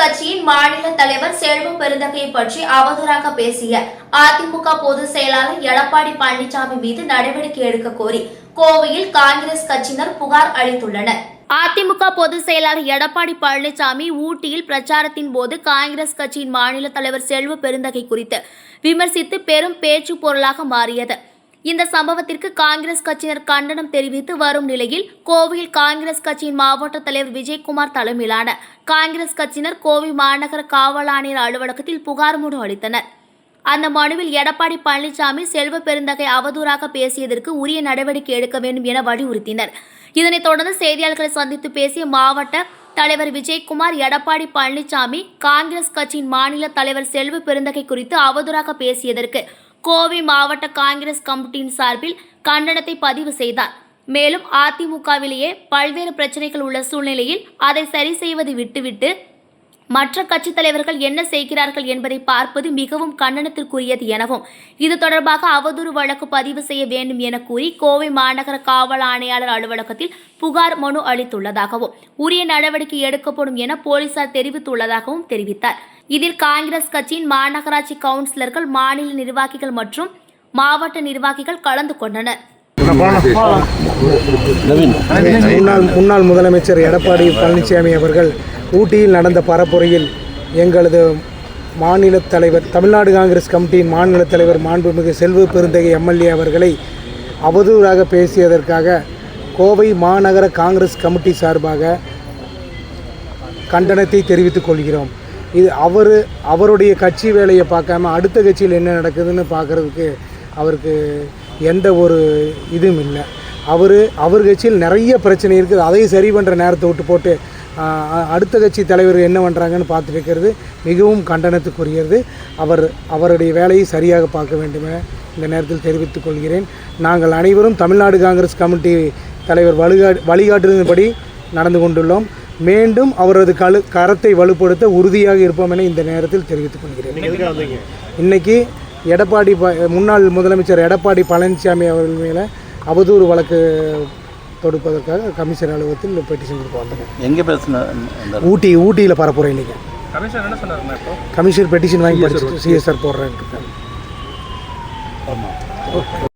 கட்சியின் மாநில தலைவர் செல்வ பெருந்தகையை பற்றி அவதூறாக பேசிய அதிமுக பொதுச் செயலாளர் எடப்பாடி பழனிசாமி மீது நடவடிக்கை எடுக்க கோரி கோவையில் காங்கிரஸ் கட்சியினர் புகார் அளித்துள்ளனர். அதிமுக பொதுச் செயலாளர் எடப்பாடி பழனிசாமி ஊட்டியில் பிரச்சாரத்தின் போது காங்கிரஸ் கட்சியின் மாநில தலைவர் செல்வ பெருந்தகை குறித்து விமர்சித்து பெரும் பேச்சு பொருளாக மாறியது. இந்த சம்பவத்திற்கு காங்கிரஸ் கட்சியினர் கண்டனம் தெரிவித்து வரும் நிலையில் கோவையில் காங்கிரஸ் கட்சியின் மாவட்ட தலைவர் விஜயகுமார் தலைமையிலான காங்கிரஸ் கட்சியினர் கோவை மாநகர காவல் ஆணையர் அலுவலகத்தில் புகார் மனு அளித்தனர். அந்த மனுவில் எடப்பாடி பழனிசாமி செல்வ பெருந்தகை அவதூறாக பேசியதற்கு உரிய நடவடிக்கை எடுக்க வேண்டும் என வலியுறுத்தினர். இதனைத் தொடர்ந்து செய்தியாளர்களை சந்தித்து பேசிய மாவட்ட தலைவர் விஜயகுமார் எடப்பாடி பழனிசாமி காங்கிரஸ் கட்சியின் மாநில தலைவர் செல்வ பெருந்தகை குறித்து அவதூறாக பேசியதற்கு கோவை மாவட்ட காங்கிரஸ் கமிட்டியின் சார்பில் கண்டனத்தை பதிவு செய்தார். மேலும் அதிமுகவிலேயே பல்வேறு பிரச்சனைகள் உள்ள சூழ்நிலையில் அதை சரி செய்வதை விட்டுவிட்டு மற்ற கட்சித் தலைவர்கள் என்ன செய்கிறார்கள் என்பதை பார்ப்பது மிகவும் கண்டனத்திற்குரியது எனவும் இது தொடர்பாக அவதூறு வழக்கு பதிவு செய்ய வேண்டும் என கூறி கோவை மாநகர காவல் ஆணையாளர் அலுவலகத்தில் புகார் மனு அளித்துள்ளதாகவும் உரிய நடவடிக்கை எடுக்கப்படும் என போலீசார் தெரிவித்துள்ளதாகவும் தெரிவித்தார். இதில் காங்கிரஸ் கட்சியின் மாநகராட்சி கவுன்சிலர்கள் மாநில நிர்வாகிகள் மற்றும் மாவட்ட நிர்வாகிகள் கலந்து கொண்டனர். முன்னாள் முன்னாள் முதலமைச்சர் எடப்பாடி பழனிசாமி அவர்கள் ஊட்டியில் நடந்த பரப்புரையில் எங்களது மாநில தலைவர் தமிழ்நாடு காங்கிரஸ் கமிட்டியின் மாநில தலைவர் மாண்புமிகு செல்வ பெருந்தகை எம்எல்ஏ அவர்களை அவதூறாக பேசியதற்காக கோவை மாநகர காங்கிரஸ் கமிட்டி சார்பாக கண்டனத்தை தெரிவித்துக் கொள்கிறோம். இது அவர் அவருடைய கட்சி வேலையை பார்க்காம அடுத்த கட்சியில் என்ன நடக்குதுன்னு பார்க்குறதுக்கு அவருக்கு எந்த ஒரு இதுவும் இல்லை. அவர் அவர் கட்சியில் நிறைய பிரச்சனை இருக்குது. அதையும் சரி பண்ணுற நேரத்தை விட்டு போட்டு அடுத்த கட்சி தலைவர் என்ன பண்ணுறாங்கன்னு பார்த்துருக்கிறது மிகவும் கண்டனத்துக்குரியது. அவர் அவருடைய வேலையை சரியாக பார்க்க வேண்டுமே இந்த நேரத்தில் தெரிவித்துக் கொள்கிறேன். நாங்கள் அனைவரும் தமிழ்நாடு காங்கிரஸ் கமிட்டி தலைவர் வழிகா வழிகாட்டுதன்படி நடந்து கொண்டுள்ளோம். மீண்டும் அவரது கழு கரத்தை வலுப்படுத்த உறுதியாக இருப்போம் என இந்த நேரத்தில் தெரிவித்துக் கொள்கிறேன். இன்னைக்கு எடப்பாடி ப முன்னாள் முதலமைச்சர் எடப்பாடி பழனிசாமி அவர்கள் மேலே அவதூறு வழக்கு தொடுப்பதற்காக கமிஷனர் அலுவலகத்தில் பெட்டிஷன் கொடுக்க வந்தேன் எங்கே பேசுன ஊட்டி ஊட்டியில் பரப்புரை இன்னைக்கு. கமிஷனர் என்ன சொன்னாருண்ணா இப்போ? கமிஷனர் பெட்டிஷன் வாங்கி படிச்சுட்டு சிஎஸ்ஆர் போடுறேன் இருக்கேன்